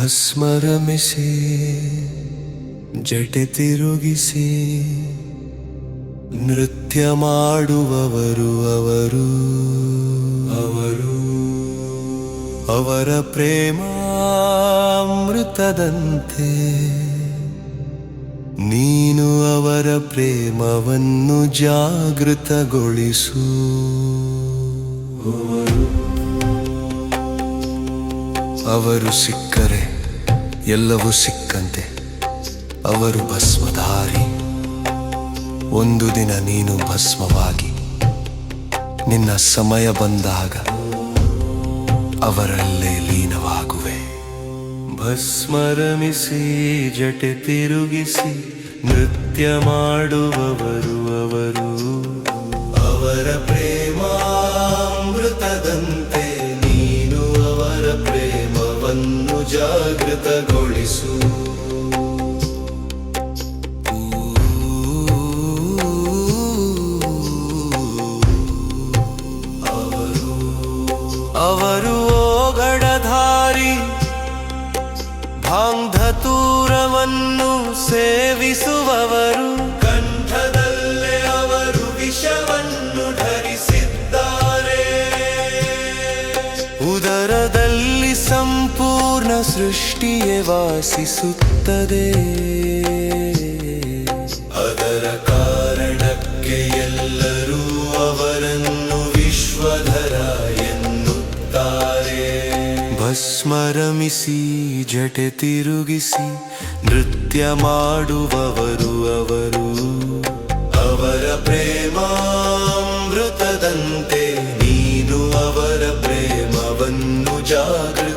ಭಸ್ಮರಮಿಸಿ ಜಟೆ ತಿರುಗಿಸಿ ನೃತ್ಯ ಮಾಡುವವರು ಅವರು. ಅವರು. ಅವರ ಪ್ರೇಮಾಮೃತದಂತೆ ನೀನು ಅವರ ಪ್ರೇಮವನ್ನು ಜಾಗೃತಗೊಳಿಸು. ಅವರು ಸಿಕ್ಕರೆ ಎಲ್ಲವೂ ಸಿಕ್ಕಂತೆ. ಅವರು ಭಸ್ಮಧಾರಿ. ಒಂದು ದಿನ ನೀನು ಭಸ್ಮವಾಗಿ. ನಿನ್ನ ಸಮಯ ಬಂದಾಗ ಅವರಲ್ಲೇ ಲೀನವಾಗುವೆ. ಭಸ್ಮರಮಿಸಿ ಜಟೆ ತಿರುಗಿಸಿ ನೃತ್ಯ ಮಾಡುವವರು ಭಾಂಧತೂರವನ್ನು ಸೇವಿಸುವವರು. ಕಂಠದಲ್ಲೇ ಅವರು ವಿಷವನ್ನು ಧರಿಸಿದ್ದಾರೆ. ಉದರದಲ್ಲಿ ಸಂಪೂರ್ಣ ಸೃಷ್ಟಿಯೇ ವಾಸಿಸುತ್ತದೆ. ಭಸ್ಮರಮಿಸಿ ಜಟೆ ತಿರುಗಿಸಿ ನೃತ್ಯ ಮಾಡುವವರು ಅವರು. ಅವರ ಪ್ರೇಮಾಮೃತದಂತೆ ನೀನು ಅವರ ಪ್ರೇಮವನ್ನು ಜಾಗೃತಗೊಳಿಸು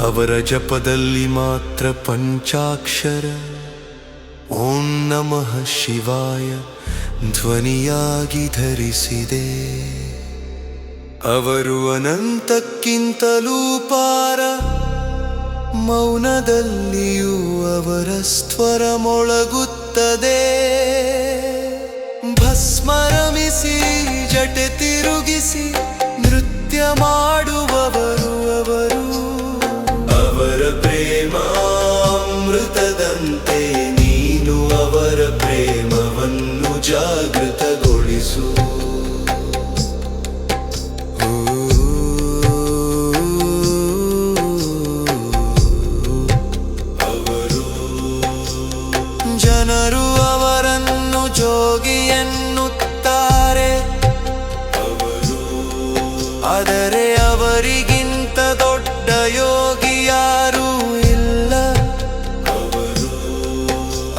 ಅವರ ಜಪದಲ್ಲಿ ಮಾತ್ರ ಪಂಚಾಕ್ಷರ. ಓಂ ನಮಃ ಶಿವಾಯ, ಧ್ವನಿಯಾಗಿ ಧರಿಸಿದೆ. ಅವರು ಅನಂತಕ್ಕಿಂತಲೂ ಪಾರ, ಮೌನದಲ್ಲಿಯೂ ಅವರ ಸ್ವರ ಮೊಳಗುತ್ತದೆ ಪ್ರೇಮಾಮೃತದಂತೆ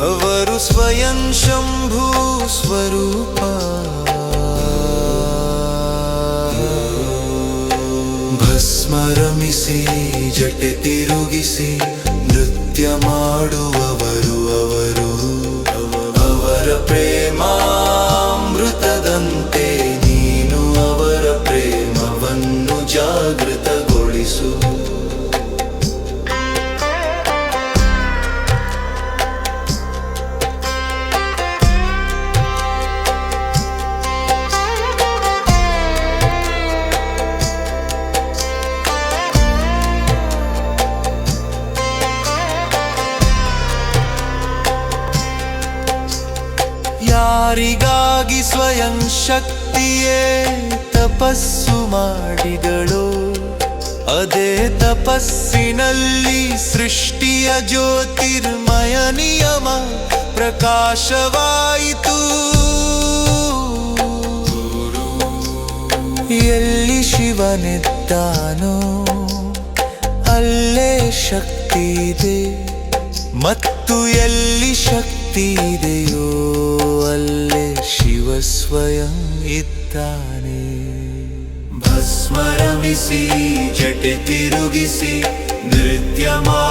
ಅವರು ಸ್ವಯಂ ಶಂಭೂ ಸ್ವರೂಪ. ಭಸ್ಮರಮಿಸಿ ಜಟೆ ತಿರುಗಿಸಿ ನೃತ್ಯ ಮಾಡುವವರು. ಯಾರಿಗಾಗಿ ಸ್ವಯಂ ಶಕ್ತಿಯೇ ತಪಸ್ಸು ಮಾಡಿದಳು? ಅದೇ ತಪಸ್ಸಿನಲ್ಲಿ ಸೃಷ್ಟಿಯ ಜ್ಯೋತಿರ್ಮಯ ನಿಯಮ ಪ್ರಕಾಶವಾಯಿತು. ಎಲ್ಲಿ ಶಿವನಿದ್ದಾನೋ ಅಲ್ಲೇ ಶಕ್ತಿ ಇದೆ. ಮತ್ತು ಎಲ್ಲಿ ಶಕ್ತಿ ಇದೆಯೋ स्वय इत्ताने भस्मरमिसि झटितिरुगिसि नृत्यमा